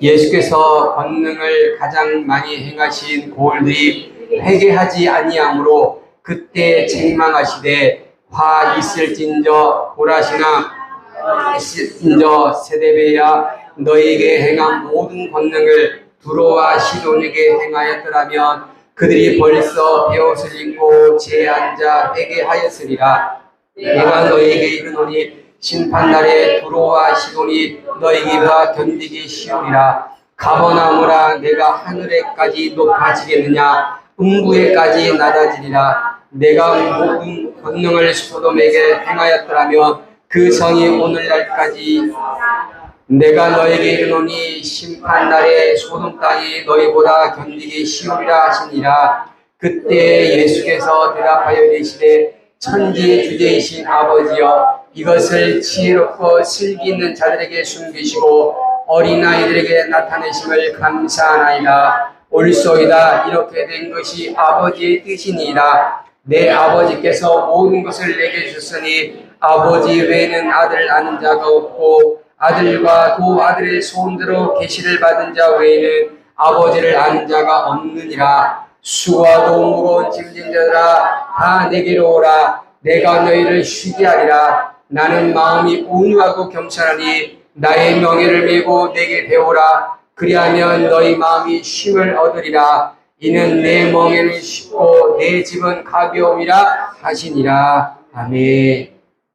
예수께서 권능을 가장 많이 행하신 고을들이 회개하지 아니하므로 그때 책망하시되 화 있을진저 보라시나 있을진저 세대베야 너에게 행한 모든 권능을 두로와 시돈에게 행하였더라면 그들이 벌써 베옷을 입고 제 앉아 회개하였으리라 내가 너에게 이르노니 심판날에 두로와 시돈이 너에게보다 견디기 쉬우리라. 가버나무라 내가 하늘에까지 높아지겠느냐? 음부에까지 낮아지리라. 내가 모든 권능을 소돔에게 행하였더라면 그 성이 오늘날까지 내가 너에게 이르노니 심판날에 소돔 땅이 너희보다 견디기 쉬우리라 하시니라. 그때 예수께서 대답하여 이르시되 천지 주제이신 아버지여 이것을 지혜롭고 슬기 있는 자들에게 숨기시고 어린아이들에게 나타내심을 감사하나이다. 옳소이다. 이렇게 된 것이 아버지의 뜻이니이다. 내 아버지께서 모든 것을 내게 주셨으니 아버지 외에는 아들 아는 자가 없고 아들과 또 아들의 소원대로 계시를 받은 자 외에는 아버지를 아는 자가 없느니라 수고하고 무거운 짐진 자들아 다 내게로 오라. 내가 너희를 쉬게 하리라. 나는 마음이 온유하고 겸손하니 나의 명예를 메고 내게 배우라. 그리하면 너희 마음이 쉼을 얻으리라. 이는 내 멍에는 쉽고 내 집은 가벼움이라 하시니라. 아멘